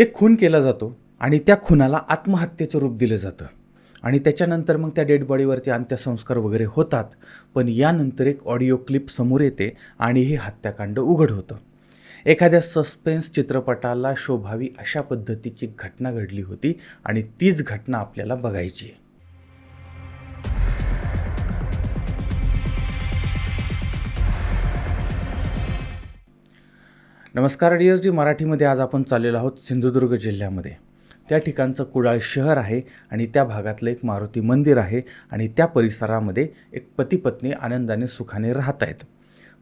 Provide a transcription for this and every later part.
एक खून केला जातो आणि त्या खुनाला आत्महत्येचं रूप दिलं जातं. आणि त्याच्यानंतर मग त्या डेड बॉडीवरती अंत्यसंस्कार वगैरे होतात पण यानंतर एक ऑडिओ क्लिप समोर येते आणि हे हत्याकांड उघड होतं. एखाद्या सस्पेन्स चित्रपटाला शोभावी अशा पद्धतीची घटना घडली होती आणि तीच घटना आपल्याला बघायची नमस्कार डी एस डी मराठीमध्ये आज आपण चाललेलो आहोत सिंधुदुर्ग जिल्ह्यामध्ये. त्या ठिकाणचं कुडाळ शहर आहे आणि त्या भागातलं एक मारुती मंदिर आहे आणि त्या परिसरामध्ये एक पती पत्नी आनंदाने सुखाने राहत आहेत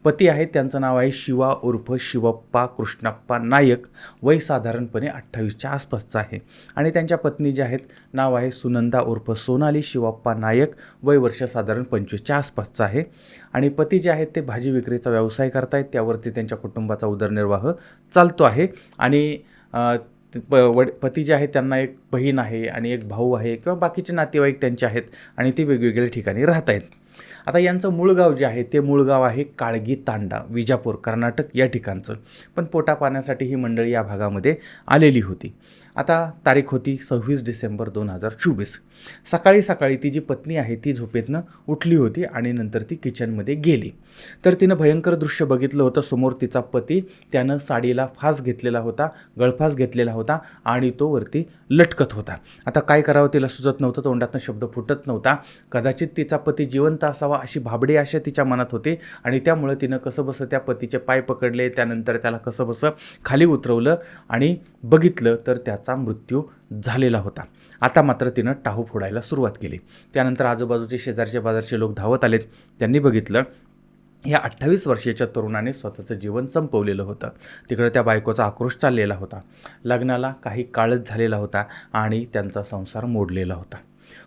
पती आहेत त्यांचं नाव आहे शिवा उर्फ शिवप्पा कृष्णप्पा नायक. वय साधारणपणे अठ्ठावीसच्या आसपासचं आहे. आणि त्यांच्या पत्नी ज्या आहेत नाव आहे सुनंदा उर्फ सोनाली शिवप्पा नायक. वय वर्ष साधारण पंचवीसच्या आसपासचं आहे. आणि पती जे आहेत ते भाजी विक्रीचा व्यवसाय करतायत. त्यावरती त्यांच्या कुटुंबाचा उदरनिर्वाह चालतो आहे. आणि प वड पती जे आहेत त्यांना एक बहीण आहे आणि एक भाऊ आहे किंवा बाकीचे नातेवाईक त्यांचे आहेत आणि ते वेगवेगळ्या ठिकाणी राहत आहेत. आता यांचं मूळ गाव जे आहे ते मूळ गाव आहे काळगी तांडा विजापूर कर्नाटक या ठिकाणचं. पण पोटा पाण्यासाठी ही मंडळी या भागामध्ये आलेली होती. आता तारीख होती सव्वीस डिसेंबर दोन हजार चोवीस. सकाळी सकाळी ती जी पत्नी आहे ती झोपेतनं उठली होती आणि नंतर ती किचनमध्ये गेली. तर तिनं भयंकर दृश्य बघितलं होतं. समोर तिचा पती त्यानं साडीला फास घेतलेला होता गळफास घेतलेला होता आणि तो वरती लटकत होता. आता काय करावं तिला सुचत नव्हतं तोंडातनं शब्द फुटत नव्हता. कदाचित तिचा पती जिवंत असावा अशी भाबडी आशा तिच्या मनात होती आणि त्यामुळं तिनं कसं बसं त्या पतीचे पाय पकडले त्यानंतर त्याला कसं बसं खाली उतरवलं आणि बघितलं तर त्याचा मृत्यू झालेला होता. आता मात्र तिनं टाहू फोडायला सुरुवात केली. त्यानंतर आजूबाजूचे शेजारचे बाजारचे लोक धावत आलेत. त्यांनी बघितलं या अठ्ठावीस वर्षाच्या तरुणाने स्वतःचं जीवन संपवलेलं होतं. तिकडं त्या बायकोचा आक्रोश चाललेला होता. लग्नाला काही काळच झालेला होता आणि त्यांचा संसार मोडलेला होता.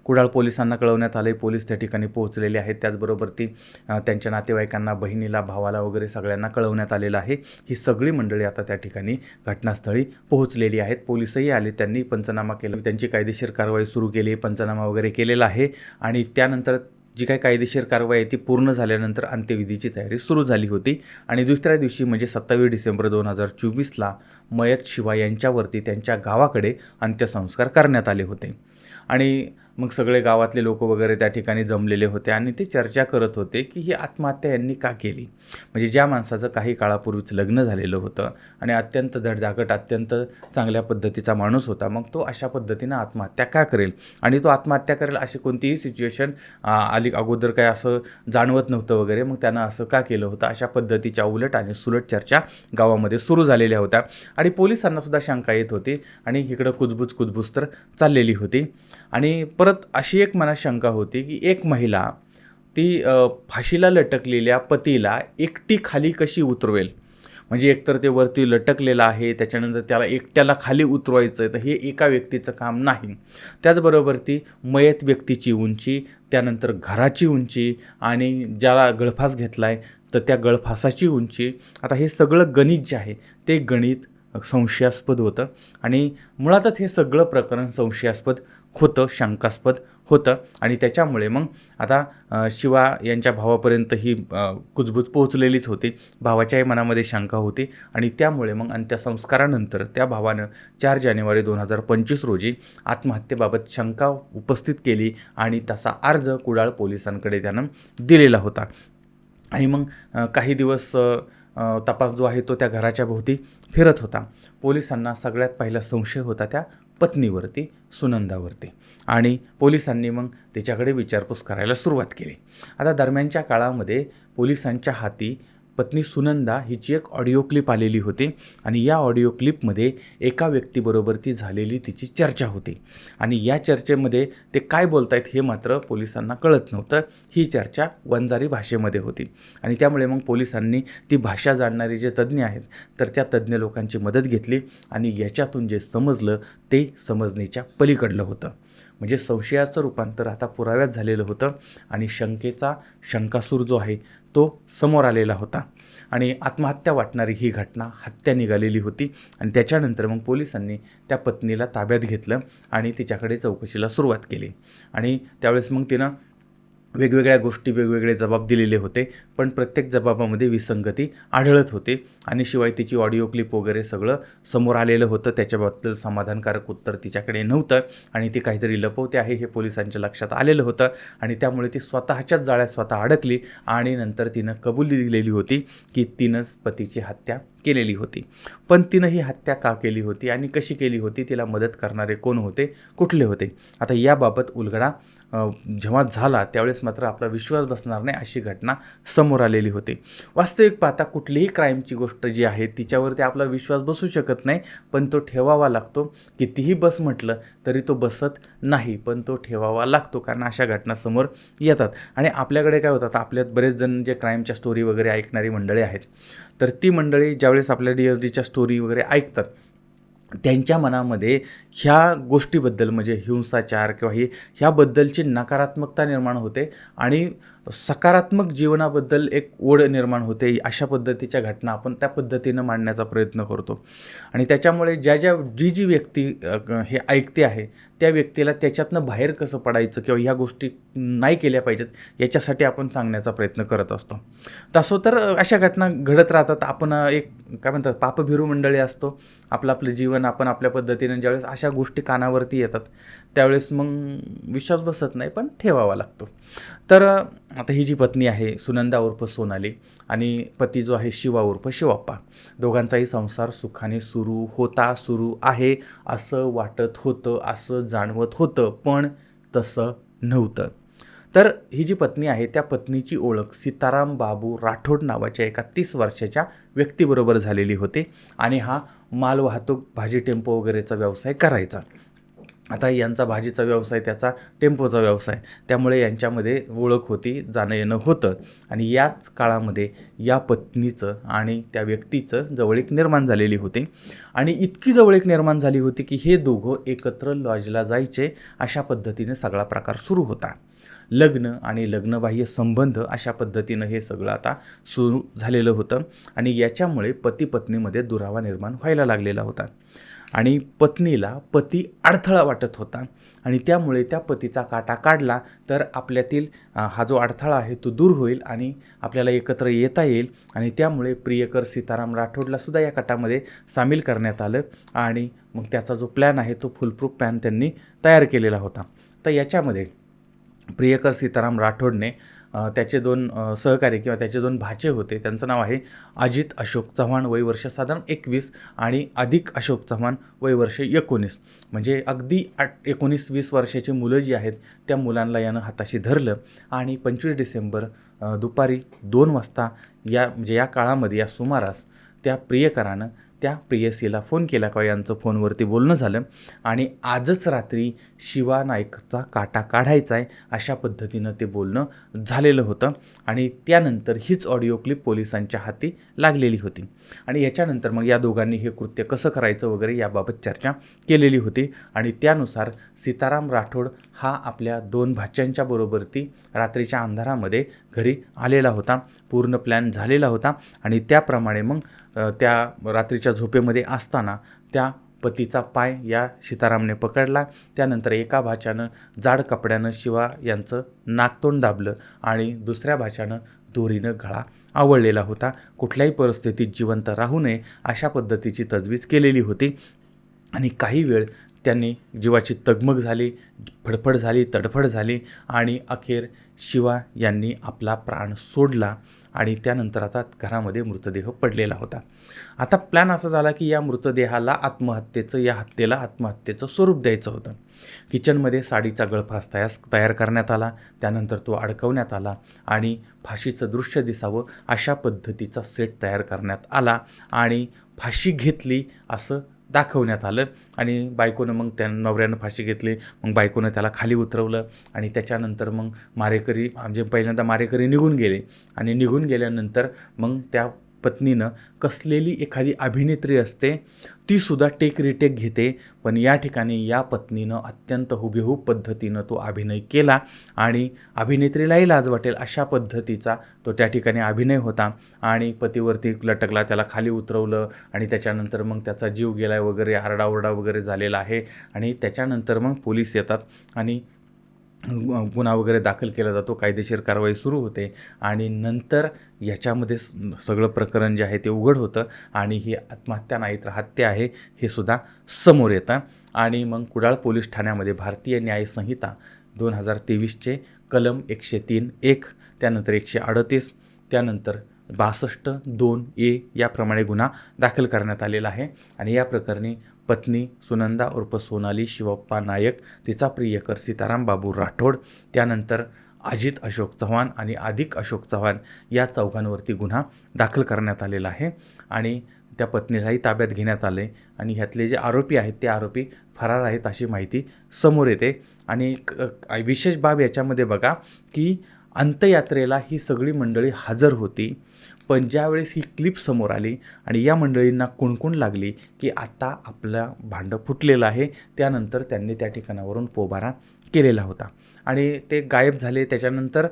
कुडाळ पोलिसांना कळवण्यात आले पोलीस त्या ठिकाणी पोहोचलेले आहेत. त्याचबरोबर ती त्यांच्या नातेवाईकांना बहिणीला भावाला वगैरे सगळ्यांना कळवण्यात आलेलं आहे. ही सगळी मंडळी आता त्या ठिकाणी घटनास्थळी पोहोचलेली आहेत. पोलिसही आले त्यांनी पंचनामा केला. त्यांची कायदेशीर कारवाई सुरू केली पंचनामा वगैरे केलेला आहे आणि त्यानंतर जी काही कायदेशीर कारवाई आहे ती पूर्ण झाल्यानंतर अंत्यविधीची तयारी सुरू झाली होती. आणि दुसऱ्या दिवशी म्हणजे सत्तावीस डिसेंबर दोन हजार चोवीसला मयत शिवा यांच्यावरती त्यांच्या गावाकडे अंत्यसंस्कार करण्यात आले होते. आणि मग सगळे गावातले लोक वगैरे त्या ठिकाणी जमलेले होते आणि ते चर्चा करत होते की ही आत्महत्या यांनी का केली? म्हणजे ज्या माणसाचं काही काळापूर्वीच लग्न झालेलं होतं आणि अत्यंत धडधाकट अत्यंत चांगल्या पद्धतीचा माणूस होता मग तो अशा पद्धतीनं आत्महत्या का करेल? आणि तो आत्महत्या करेल अशी कोणतीही सिच्युएशन आली अगोदर काय असं जाणवत नव्हतं वगैरे मग त्यानं असं का केलं होतं? अशा पद्धतीच्या उलट आणि सुलट चर्चा गावामध्ये सुरू झालेल्या होत्या. आणि पोलिसांनासुद्धा शंका येत होती आणि इकडं कुजबूज कुजबूज तर चाललेली होती. आणि परत अशी एक मनात शंका होती की एक महिला ती फाशीला लटकलेल्या पतीला एकटी खाली कशी उतरवेल? म्हणजे एकतर ते वरती लटकलेलं आहे त्याच्यानंतर त्याला एकट्याला खाली उतरवायचं आहे तर हे एका व्यक्तीचं काम नाही. त्याचबरोबर ती मयत व्यक्तीची उंची त्यानंतर घराची उंची आणि ज्याला गळफास घेतला आहे तर त्या गळफासाची उंची. आता हे सगळं गणित जे आहे ते गणित संशयास्पद होतं. आणि मुळातच हे सगळं प्रकरण संशयास्पद होतं शंकास्पद होतं. आणि त्याच्यामुळे मग आता शिवा यांच्या भावापर्यंत ही कुजबूज पोहोचलेलीच होती. भावाच्याही मनामध्ये शंका होती. आणि त्यामुळे मग अंत्यसंस्कारानंतर त्या भावानं चार जानेवारी दोन हजार पंचवीस रोजी आत्महत्येबाबत शंका उपस्थित केली आणि तसा अर्ज कुडाळ पोलिसांकडे त्यानं दिलेला होता. आणि मग काही दिवस तपास जो आहे तो त्या घराच्या भोवती फिरत होता. पोलिसांना सगळ्यात पहिला संशय होता त्या पत्नीवरती सुनंदावरती. आणि पोलिसांनी मग तिच्याकडे विचारपूस करायला सुरुवात केली. आता दरम्यानच्या काळामध्ये पोलिसांच्या हाती पत्नी सुनंदा हिची एक ऑडिओ क्लिप आलेली होती आणि या ऑडिओ क्लिपमध्ये एका व्यक्तीबरोबर ती झालेली तिची चर्चा होती. आणि या चर्चेमध्ये ते काय बोलतायत हे मात्र पोलिसांना कळत नव्हतं. ही चर्चा वंजारी भाषेमध्ये होती. आणि त्यामुळे मग पोलिसांनी ती भाषा जाणणारे जे तज्ज्ञ आहेत तर त्या तज्ज्ञ लोकांची मदत घेतली आणि याच्यातून जे समजलं ते समजण्याच्या पलीकडलं होतं. म्हणजे संशयाचं रूपांतर आता पुराव्यात झालेलं होतं आणि शंकेचा शंकासूर जो आहे तो समोर आलेला होता. आणि आत्महत्या वाटणारी ही घटना हत्या निघालेली होती आणि त्याच्यानंतर मग पोलिसांनी त्या पत्नीला ताब्यात घेतलं आणि तिच्याकडे चौकशीला सुरुवात केली. आणि त्यावेळेस मग तिनं वेगवेगळ्या गोष्टी वेगवेगळे जबाब दिलेले होते पण प्रत्येक जबाबामध्ये विसंगती आढळत होते. आणि शिवाय तिची ऑडिओ क्लिप वगैरे सगळं समोर आलेलं होतं त्याच्याबद्दल समाधानकारक उत्तर तिच्याकडे नव्हतं. आणि ती काहीतरी लपवते आहे हे पोलिसांच्या लक्षात आलेलं होतं. आणि त्यामुळे ती स्वतःच्याच जाळ्यात स्वतः अडकली आणि नंतर तिनं कबुली दिलेली होती की तिनंच पतीची हत्या केलेली होती. पण तिनं ही हत्या का केली होती आणि कशी केली होती तिला मदत करणारे कोण होते कुठले होते? आता याबाबत उलगडा जेव्हा झाला त्यावेळेस मात्र आपला विश्वास बसणार नाही अशी घटना समोर आलेली होती. वास्तविक पाहता कुठलीही क्राईमची गोष्ट जी आहे तिच्यावरती आपला विश्वास बसू शकत नाही पण तो ठेवावा लागतो. कितीही बस म्हटलं तरी तो बसत नाही पण तो ठेवावा लागतो कारण अशा घटना समोर येतात. आणि आपल्याकडे काय होतात आपल्यात बरेच जण जे क्राईमच्या स्टोरी वगैरे ऐकणारी मंडळी आहेत. तर ती मंडळी ज्यावेळेस आपल्या डी एस डीच्या स्टोरी वगैरे ऐकतात त्यांच्या मनामध्ये ह्या गोष्टीबद्दल म्हणजे हिंसाचार किंवा ही ह्याबद्दलची नकारात्मकता निर्माण होते आणि सकारात्मक जीवनाबद्दल एक ओढ निर्माण होते. अशा पद्धतीच्या घटना आपण त्या पद्धतीनं मांडण्याचा प्रयत्न करतो. आणि त्याच्यामुळे ज्या ज्या जी जी व्यक्ती हे ऐकते आहे त्या व्यक्तीला त्याच्यातनं बाहेर कसं पडायचं किंवा ह्या गोष्टी नाही केल्या पाहिजेत याच्यासाठी आपण सांगण्याचा प्रयत्न करत असतो. तसं तर अशा घटना घडत राहतात. आपण एक काय म्हणतात पापभिरू मंडळी असतो. आपलं आपलं जीवन आपण आपल्या पद्धतीनं ज्यावेळेस अशा गोष्टी कानावरती येतात त्यावेळेस मग विश्वास बसत नाही पण ठेवावा लागतो. तर आता ही जी पत्नी आहे सुनंदा उर्फ सोनाली आणि पती जो आहे शिवा उर्फ शिवाप्पा. दोघांचाही संसार सुखाने सुरू होता सुरू आहे असं वाटत होतं असं जाणवत होतं पण तसं नव्हतं. तर ही जी पत्नी आहे त्या पत्नीची ओळख सीताराम बाबू राठोड नावाच्या एका तीस वर्षाच्या व्यक्तीबरोबर झालेली होती आणि हा मालवाहतूक भाजी टेम्पो वगैरेचा व्यवसाय करायचा. आता यांचा भाजीचा व्यवसाय त्याचा टेम्पोचा व्यवसाय त्यामुळे यांच्यामध्ये ओळख होती जाणं येणं होतं. आणि याच काळामध्ये या पत्नीचं आणि त्या व्यक्तीचं जवळीक निर्माण झालेली होती. आणि इतकी जवळीक निर्माण झाली होती की हे दोघं एकत्र लॉजला जायचे अशा पद्धतीने सगळा प्रकार सुरू होता. लग्न आणि लग्नबाह्य संबंध अशा पद्धतीनं हे सगळं आता सुरू झालेलं होतं. आणि याच्यामुळे पती पत्नीमध्ये दुरावा निर्माण व्हायला लागलेला होता. आणि पत्नीला पती अडथळा वाटत होता. आणि त्यामुळे त्या पतीचा काटा काढला तर आपल्यातील हा जो अडथळा आहे तो दूर होईल आणि आपल्याला एकत्र येता येईल. आणि त्यामुळे प्रियकर सीताराम राठोडला सुद्धा या कटामध्ये सामील करण्यात आलं आणि मग त्याचा जो प्लॅन आहे तो फुलप्रूफ प्लॅन त्यांनी तयार केलेला होता. तर याच्यामध्ये प्रियकर सीताराम राठोडने त्याचे दोन सहकारी किंवा त्याचे दोन भाचे होते. त्यांचं नाव आहे अजित अशोक चव्हाण वय वर्ष साधारण एकवीस आणि अधिक अशोक चव्हाण वय वर्ष एकोणीस. म्हणजे अगदी आठ एकोणीस वीस वर्षाची मुलं जी आहेत त्या मुलांना यानं हाताशी धरलं आणि पंचवीस डिसेंबर दुपारी दोन वाजता या म्हणजे या काळामध्ये या सुमारास त्या प्रियकरानं त्या प्रियसीला फोन केला का यांचं फोनवरती बोलणं झालं. आणि आजच रात्री शिवा नाईकचा काटा काढायचा आहे अशा पद्धतीनं ते बोलणं झालेलं होतं. आणि त्यानंतर हीच ऑडिओ क्लिप पोलिसांच्या हाती लागलेली होती. आणि याच्यानंतर मग या दोघांनी हे कृत्य कसं करायचं वगैरे याबाबत चर्चा केलेली होती. आणि त्यानुसार सीताराम राठोड हा आपल्या दोन भाच्यांच्या बरोबरती रात्रीच्या अंधारामध्ये घरी आलेला होता. पूर्ण प्लॅन झालेला होता. आणि त्याप्रमाणे मग त्या रात्रीच्या झोपेमध्ये असताना त्या पतीचा पाय या सीतारामने पकडला. त्यानंतर एका भाच्यानं जाड कपड्यानं शिवा यांचं नाकतोंड दाबलं आणि दुसऱ्या भाच्यानं दोरीनं गळा आवडलेला होता. कुठल्याही परिस्थितीत जिवंत राहू नये अशा पद्धतीची तजवीज केलेली होती. आणि काही वेळ त्यांनी जीवाची तगमग झाली फडफड झाली तडफड झाली आणि अखेर शिवा यांनी आपला प्राण सोडला. आणि त्यानंतर आता घरामध्ये मृतदेह पडलेला होता. आता प्लॅन असा झाला की या मृतदेहाला आत्महत्येचं या हत्येला आत्महत्येचं स्वरूप द्यायचं होतं. किचनमध्ये साडीचा गळफास तयार तयार करण्यात आला. त्यानंतर तो अडकवण्यात आला आणि फाशीचं दृश्य दिसावं अशा पद्धतीचा सेट तयार करण्यात आला आणि फाशी घेतली असं दाखवण्यात आलं आणि बायकोनं मग त्या नवऱ्यानं फाशी घेतली. मग बायकोनं त्याला खाली उतरवलं आणि त्याच्यानंतर मग मारेकरी म्हणजे पहिल्यांदा मारेकरी निघून गेले आणि निघून गेल्यानंतर मग त्या पत्नीनं कसलेली एखादी अभिनेत्री असते ती सुद्धा टेक रिटेक घेते. पण या ठिकाणी या पत्नीनं अत्यंत हुबेहूब पद्धतीनं तो अभिनय केला आणि अभिनेत्रीलाही लाज वाटेल अशा पद्धतीचा तो त्या ठिकाणी अभिनय होता आणि पतीवरती लटकला त्याला खाली उतरवलं आणि त्याच्यानंतर मग त्याचा जीव गेला वगैरे आरडाओरडा वगैरे झालेला आहे आणि त्याच्यानंतर मग पोलीस येतात आणि गुन्हा वगैरे दाखल केला जातो. कायदेशीर कारवाई सुरू होते आणि नंतर याच्यामध्ये स- सगळं प्रकरण जे आहे ते उघड होतं आणि ही आत्महत्या नाही तर हत्या आहे हे सुद्धा समोर येतं. आणि मग कुडाळ पोलीस ठाण्यामध्ये भारतीय न्याय संहिता दोन हजार तेवीसचे कलम एकशे तीन एक त्यानंतर एकशे अडतीस त्यानंतर बासष्ट दोन ए याप्रमाणे गुन्हा दाखल करण्यात आलेला आहे. आणि या प्रकरणी पत्नी सुनंदा उर्फ सोनाली शिवप्पा नायक तिचा प्रियकर सीताराम बाबू राठोड त्यानंतर अजित अशोक चव्हाण आणि अधिक अशोक चव्हाण या चौघांवरती गुन्हा दाखल करण्यात आलेला आहे. आणि त्या पत्नीलाही ताब्यात घेण्यात आले आणि ह्यातले जे आरोपी आहेत ते आरोपी फरार आहेत अशी माहिती समोर येते. आणि क- विशेष बाब याच्यामध्ये बघा की अंत्ययात्रेला ही सगळी मंडळी हजर होती. पण ज्यावेळेस ही क्लिप समोर आली आणि या मंडळींना कुणकुण लागली की आता आपलं भांडं फुटलेलं आहे त्यानंतर त्यांनी त्या ठिकाणावरून पोबारा केलेला होता. आणि ते गायब झाले. त्याच्यानंतर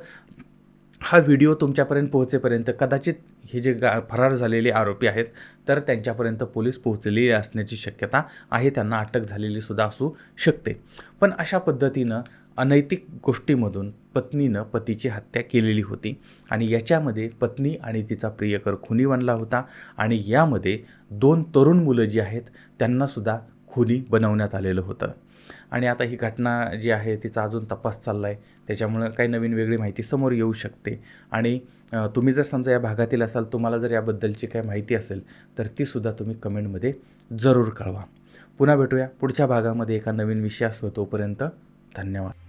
हा व्हिडिओ तुमच्यापर्यंत पोहोचेपर्यंत कदाचित हे जे गा फरार झालेले आरोपी आहेत तर त्यांच्यापर्यंत पोलीस पोहोचलेली असण्याची शक्यता आहे. त्यांना अटक झालेली सुद्धा असू शकते. पण अशा पद्धतीनं अनैतिक गोष्टीमधून पत्नीनं पतीची हत्या केलेली होती आणि याच्यामध्ये पत्नी आणि तिचा प्रियकर खुनी बनला होता आणि यामध्ये दोन तरुण मुलं जी आहेत त्यांनासुद्धा खुनी बनवण्यात आलेलं होतं. आणि आता ही घटना जी आहे तिचा अजून तपास चालला आहे त्याच्यामुळं काही नवीन वेगळी माहिती समोर येऊ शकते. आणि तुम्ही जर समजा या भागातील असाल तुम्हाला जर याबद्दलची काही माहिती असेल तर तीसुद्धा तुम्ही कमेंटमध्ये जरूर कळवा. पुन्हा भेटूया पुढच्या भागामध्ये एका नवीन विषयासह तोपर्यंत धन्यवाद.